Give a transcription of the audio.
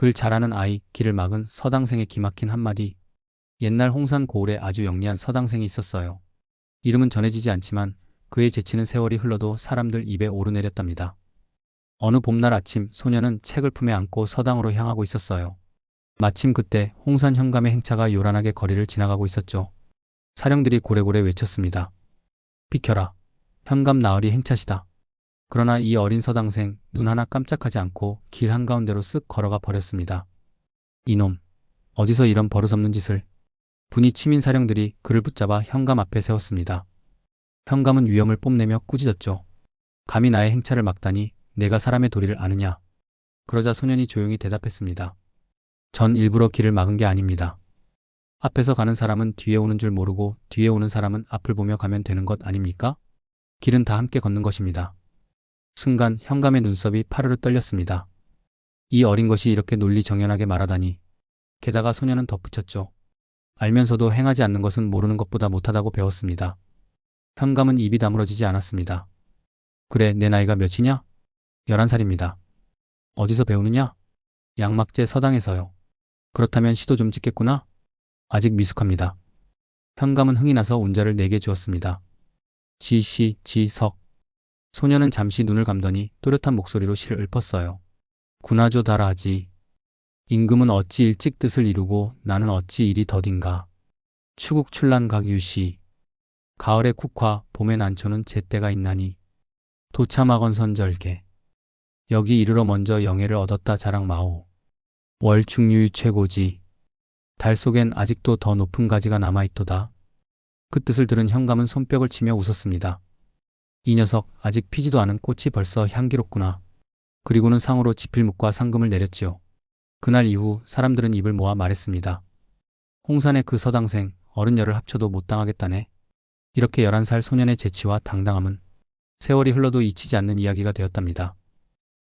글 잘하는 아이, 길을 막은 서당생의 기막힌 한마디. 옛날 홍산 고을에 아주 영리한 서당생이 있었어요. 이름은 전해지지 않지만 그의 재치는 세월이 흘러도 사람들 입에 오르내렸답니다. 어느 봄날 아침 소녀는 책을 품에 안고 서당으로 향하고 있었어요. 마침 그때 홍산 현감의 행차가 요란하게 거리를 지나가고 있었죠. 사령들이 고래고래 외쳤습니다. 비켜라. 현감 나으리 행차시다. 그러나 이 어린 서당생 눈 하나 깜짝하지 않고 길 한가운데로 쓱 걸어가 버렸습니다. 이놈, 어디서 이런 버릇없는 짓을. 분이 치민 사령들이 그를 붙잡아 현감 앞에 세웠습니다. 현감은 위험을 뽐내며 꾸짖었죠. 감히 나의 행차를 막다니 내가 사람의 도리를 아느냐. 그러자 소년이 조용히 대답했습니다. 전 일부러 길을 막은 게 아닙니다. 앞에서 가는 사람은 뒤에 오는 줄 모르고 뒤에 오는 사람은 앞을 보며 가면 되는 것 아닙니까? 길은 다 함께 걷는 것입니다. 순간 현감의 눈썹이 파르르 떨렸습니다. 이 어린 것이 이렇게 논리정연하게 말하다니. 게다가 소녀는 덧붙였죠. 알면서도 행하지 않는 것은 모르는 것보다 못하다고 배웠습니다. 현감은 입이 다물어지지 않았습니다. 그래, 내 나이가 몇이냐? 11살입니다. 어디서 배우느냐? 양막제 서당에서요. 그렇다면 시도 좀 찍겠구나? 아직 미숙합니다. 현감은 흥이 나서 운자를 네개 주었습니다. 지, 시, 지, 석. 소녀는 잠시 눈을 감더니 또렷한 목소리로 시를 읊었어요. 군하조 달아하지. 임금은 어찌 일찍 뜻을 이루고 나는 어찌 일이 더딘가. 추국 출란 각유시. 가을의 국화, 봄의 난초는 제때가 있나니. 도참학원 선절개. 여기 이르러 먼저 영예를 얻었다 자랑 마오. 월축류의 최고지. 달 속엔 아직도 더 높은 가지가 남아있도다. 그 뜻을 들은 현감은 손뼉을 치며 웃었습니다. 이 녀석 아직 피지도 않은 꽃이 벌써 향기롭구나. 그리고는 상으로 지필묵과 상금을 내렸지요. 그날 이후 사람들은 입을 모아 말했습니다. 홍산의 그 서당생 어른 열을 합쳐도 못 당하겠다네. 이렇게 11살 소년의 재치와 당당함은 세월이 흘러도 잊히지 않는 이야기가 되었답니다.